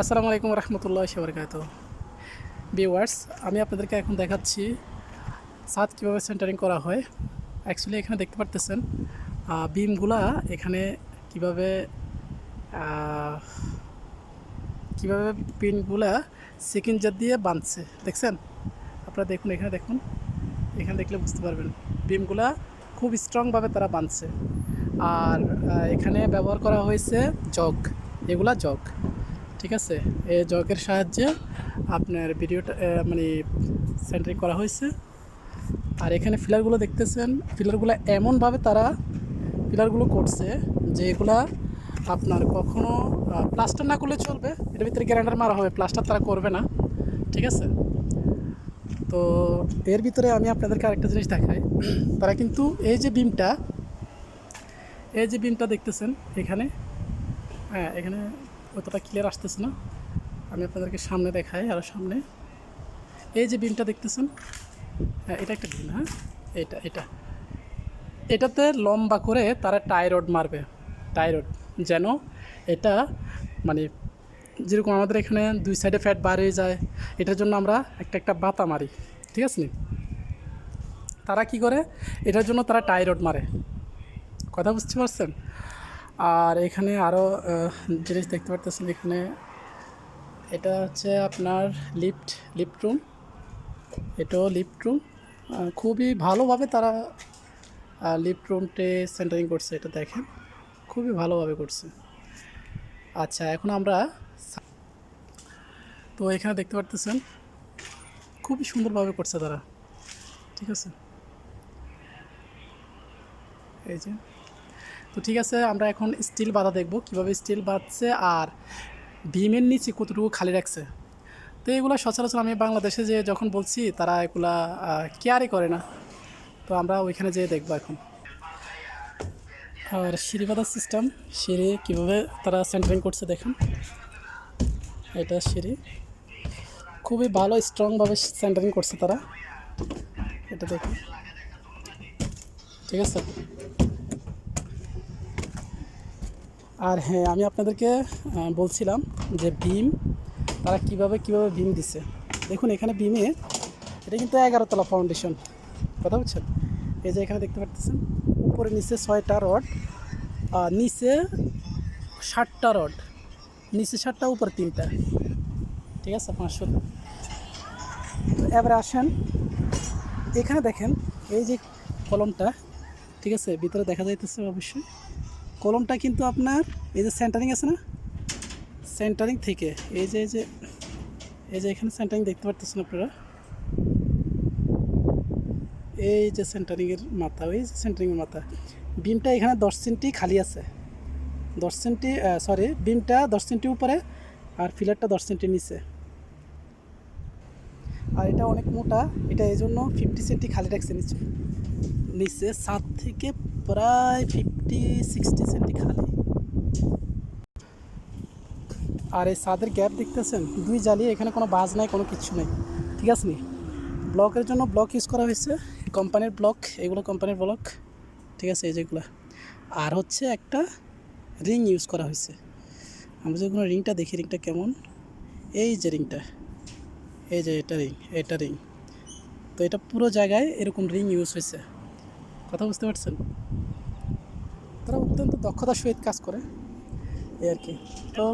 আসসালামু আলাইকুম রহমতুল্লাহ বরকাত ভিউয়ার্স, আমি আপনাদেরকে এখন দেখাচ্ছি ছাদ কীভাবে সেন্টারিং করা হয়। অ্যাকচুয়ালি এখানে দেখতে পারতেছেন বিমগুলা এখানে কীভাবে কীভাবে পিনগুলা সেকেন্ড জার দিয়ে বাঁধছে। দেখছেন? আপনারা দেখুন, এখানে দেখুন। এখানে দেখলে বুঝতে পারবেন, বিমগুলা খুব স্ট্রংভাবে তারা বাঁধছে। আর এখানে ব্যবহার করা হয়েছে জগ। এগুলা জগ। ঠিক আছে? এই জগের সাহায্যে আপনার ভিডিওটা মানে সেন্টারিং করা হয়েছে। আর এখানে ফিলারগুলো দেখতেছেন। ফিলারগুলো এমনভাবে তারা পিলারগুলো করছে যে এগুলা আপনার কখনো প্লাস্টার না করলে চলবে। এটার ভিতরে গ্যারান্ডার মারা হবে। প্লাস্টার তারা করবে না। ঠিক আছে? তো এর ভিতরে আমি আপনাদেরকে আরেকটা জিনিস দেখাই। তারা কিন্তু এই যে বিমটা এই যে বিমটা দেখতেছেন এখানে হ্যাঁ এখানে অতটা ক্লিয়ার আসতেছে না। আমি আপনাদেরকে সামনে দেখাই আরও সামনে। এই যে বিমটা দেখতেছেন হ্যাঁ এটা একটা বিম হ্যাঁ এটা এটা। এটাতে লম্বা করে তারা টাইরড মারবে টাইরড যেন এটা মানে যেরকম আমাদের এখানে দুই সাইডে ফ্যাট বার হয়ে যায়, এটার জন্য আমরা একটা একটা বাতা মারি, ঠিক আছে তারা কি করে? এটার জন্য তারা টাইরড মারে। কথা বুঝতে পারছেন? আর এখানে আরও জিনিস দেখতে পারতেছেন এখানে। এটা হচ্ছে আপনার লিফট লিফট রুম। এটাও লিফট রুম। খুবই ভালোভাবে তারা লিফট রুমটে সেন্টারিং করছে, এটা দেখেন। খুবই ভালোভাবে করছে। আচ্ছা এখন আমরা তো এখানে দেখতে পারতেছেন, খুবই সুন্দরভাবে করছে তারা। ঠিক আছে? এই যে। তো ঠিক আছে, আমরা এখন স্টিল বাঁধা দেখব, কীভাবে স্টিল বাঁধছে আর ভীমের নিচে কতটুকু খালি রাখছে। তো এগুলো সচরাচর আমি বাংলাদেশে যে যখন বলছি, তারা এগুলা কেয়ারই করে না। তো আমরা ওইখানে যেয়ে দেখব এখন। আর সিঁড়ি বাঁধার সিস্টেম সিঁড়ি কীভাবে তারা সেন্টারিং করছে দেখুন। এটা সিঁড়ি। খুবই ভালো স্ট্রংভাবে সেন্টারিং করছে তারা। এটা দেখুন। ঠিক আছে? আর হ্যাঁ আমি আপনাদেরকে বলছিলাম যে ভীম, তারা কীভাবে কীভাবে ভীম দিছে। দেখুন, এখানে ভীমে এটা কিন্তু এগারোতলা ফাউন্ডেশন কথা বুঝছেন? এই যে এখানে দেখতে পাচ্ছেন উপরে নিচে ছয়টা রড আর নিচে ষাটটা রড নিচে ষাটটা উপরে তিনটা। ঠিক আছে, পাঁচশো। তো এবারে আসেন, এখানে দেখেন, এই যে কলমটা, ঠিক আছে, ভিতরে দেখা যাইতেছে অবশ্যই। কলমটা কিন্তু আপনার এই যে সেন্টারিং আছে না? সেন্টারিং থেকে। এই যে এই যে এই যে এখানে সেন্টারিং দেখতে পারতেছেন আপনারা? এই যে সেন্টারিংয়ের মাথা ওই যে সেন্টারিংয়ের মাথা। বিমটা এখানে দশ সেন্টি খালি আছে। দশ সেন্টি সরি বিমটা দশ সেন্টি উপরে আর ফিলারটা দশ সেন্টি নিচে। আর এটা অনেক মোটা, এটা এই জন্য ফিফটি সেন্টি খালি রাখছে নিচে। নিচে সাত থেকে প্রায় ফিফটি সিক্সটি সেন্টি খালি। আর এই সাদের গ্যাপ দেখতেছেন? দুই জালি, এখানে কোনো বাজ নাই, কোনো কিছু নেই। ঠিক আছে নি? ব্লকের জন্য ব্লক ইউজ করা হয়েছে। কোম্পানির ব্লক, এগুলো কোম্পানির ব্লক। ঠিক আছে, এই যেগুলো। আর হচ্ছে একটা রিং ইউজ করা হয়েছে। আমরা যে কোনো রিংটা দেখি রিংটা কেমন? এই যে রিংটা এই যে এটা রিং এটা রিং তো এটা পুরো জায়গায় এরকম রিং ইউজ হয়েছে। কথা বুঝতে পারছেন? তারা অত্যন্ত দক্ষতার সহিত কাজ করে এই আর কি। তো